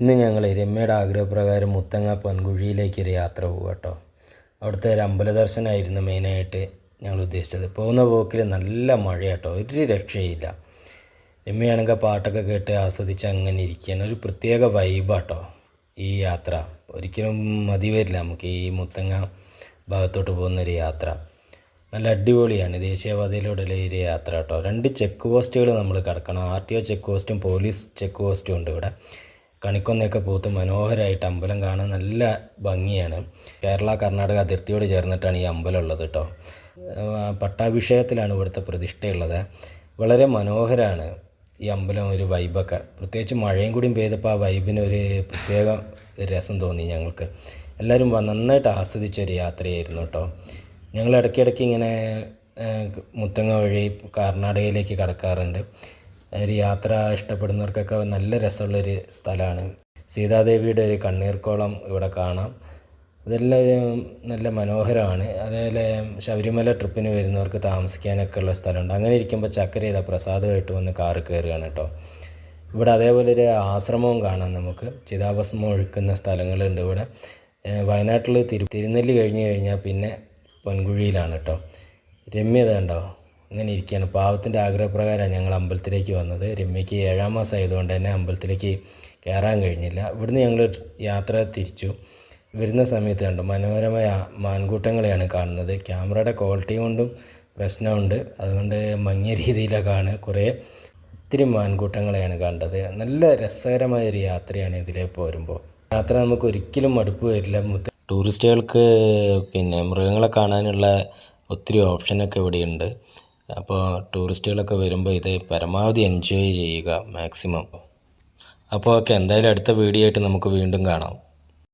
ഇന്ന് ഞങ്ങൾ രമ്യയുടെ ആഗ്രഹപ്രകാരം മുത്തങ്ങ പൊൻകുഴിയിലേക്ക് ഒരു യാത്ര പോകുക കേട്ടോ അവിടുത്തെ ഒരു അമ്പല ദർശനമായിരുന്നു മെയിനായിട്ട് ഞങ്ങൾ ഉദ്ദേശിച്ചത്. പോകുന്ന പോക്കിൽ നല്ല മഴ കേട്ടോ ഒരു രക്ഷയില്ല. രമ്യയാണെങ്കിൽ പാട്ടൊക്കെ കേട്ട് ആസ്വദിച്ച് അങ്ങനെ ഇരിക്കുകയാണ്. ഒരു പ്രത്യേക വൈബാട്ടോ ഈ യാത്ര. ഒരിക്കലും മതി വരില്ല നമുക്ക് ഈ മുത്തങ്ങ ഭാഗത്തോട്ട് പോകുന്ന ഒരു യാത്ര. നല്ല അടിപൊളിയാണ് ദേശീയപാതയിലൂടെയുള്ള ഒരു യാത്ര കേട്ടോ. രണ്ട് ചെക്ക് പോസ്റ്റുകൾ നമ്മൾ കിടക്കണം. ആർ ടി ഒ ചെക്ക് പോസ്റ്റും പോലീസ് ചെക്ക് പോസ്റ്റും ഉണ്ട് ഇവിടെ. കണിക്കൊന്നയൊക്കെ പൂത്ത് മനോഹരമായിട്ട് അമ്പലം കാണാൻ നല്ല ഭംഗിയാണ്. കേരള കർണാടക അതിർത്തിയോട് ചേർന്നിട്ടാണ് ഈ അമ്പലം ഉള്ളത് കേട്ടോ പട്ടാഭിഷേകത്തിലാണ് ഇവിടുത്തെ പ്രതിഷ്ഠയുള്ളത്. വളരെ മനോഹരമാണ് ഈ അമ്പലം ഒരു വൈബൊക്കെ പ്രത്യേകിച്ച് മഴയും കൂടിയും പെയ്തപ്പോൾ ആ വൈബിന് ഒരു പ്രത്യേക രസം തോന്നി ഞങ്ങൾക്ക്. എല്ലാവരും നന്നായിട്ട് ആസ്വദിച്ചൊരു യാത്രയായിരുന്നു കേട്ടോ ഞങ്ങൾ ഇടയ്ക്കിടയ്ക്ക് ഇങ്ങനെ മുത്തങ്ങ വഴി കർണാടകയിലേക്ക് കടക്കാറുണ്ട്. ഒരു യാത്ര ഇഷ്ടപ്പെടുന്നവർക്കൊക്കെ നല്ല രസമുള്ളൊരു സ്ഥലമാണ്. സീതാദേവിയുടെ ഒരു കണ്ണീർക്കോളം ഇവിടെ കാണാം. ഇതെല്ലാം നല്ല മനോഹരമാണ്. അതേപോലെ ശബരിമല ട്രിപ്പിന് വരുന്നവർക്ക് താമസിക്കാനൊക്കെ ഉള്ള സ്ഥലമുണ്ട്. അങ്ങനെ ഇരിക്കുമ്പോൾ ചക്കര ചെയ്ത പ്രസാദമായിട്ട് വന്ന് കാറ് കയറുകയാണ് കേട്ടോ. ഇവിടെ അതേപോലെ ഒരു ആശ്രമവും കാണാം നമുക്ക്. ചിതാഭസ്മം ഒഴുക്കുന്ന സ്ഥലങ്ങളുണ്ട് ഇവിടെ. വയനാട്ടിൽ തിരു തിരുനെല്ലി കഴിഞ്ഞ് കഴിഞ്ഞാൽ പിന്നെ പൊൻകുഴിയിലാണ് കേട്ടോ. രമ്യത ഉണ്ടോ അങ്ങനെ ഇരിക്കുകയാണ്. പാവത്തിന്റെ ആഗ്രഹപ്രകാരമാണ് ഞങ്ങൾ അമ്പലത്തിലേക്ക് വന്നത്. രമ്യയ്ക്ക് ഏഴാം മാസം ആയതുകൊണ്ട് തന്നെ അമ്പലത്തിലേക്ക് കയറാൻ കഴിഞ്ഞില്ല. ഇവിടുന്ന് ഞങ്ങൾ യാത്ര തിരിച്ചു. വരുന്ന സമയത്ത് കണ്ടു മനോഹരമായ മാൻകൂട്ടങ്ങളെയാണ് കാണുന്നത്. ക്യാമറയുടെ ക്വാളിറ്റി കൊണ്ടും പ്രശ്നമുണ്ട്. അതുകൊണ്ട് മങ്ങിയ രീതിയിലൊക്കെയാണ് കുറേ ഒത്തിരി മാൻകൂട്ടങ്ങളെയാണ് കണ്ടത്. നല്ല രസകരമായ ഒരു യാത്രയാണ് ഇതിലേ പോരുമ്പോൾ യാത്ര നമുക്ക് ഒരിക്കലും മടുപ്പ് വരില്ല. ടൂറിസ്റ്റുകൾക്ക് പിന്നെ മൃഗങ്ങളെ കാണാനുള്ള ഒത്തിരി ഓപ്ഷനൊക്കെ ഇവിടെയുണ്ട്. അപ്പോൾ ടൂറിസ്റ്റുകളൊക്കെ വരുമ്പോൾ ഇത് പരമാവധി എൻജോയ് ചെയ്യുക മാക്സിമം അപ്പോൾ ഓക്കെ എന്തായാലും അടുത്ത വീഡിയോ ആയിട്ട് നമുക്ക് വീണ്ടും കാണാം.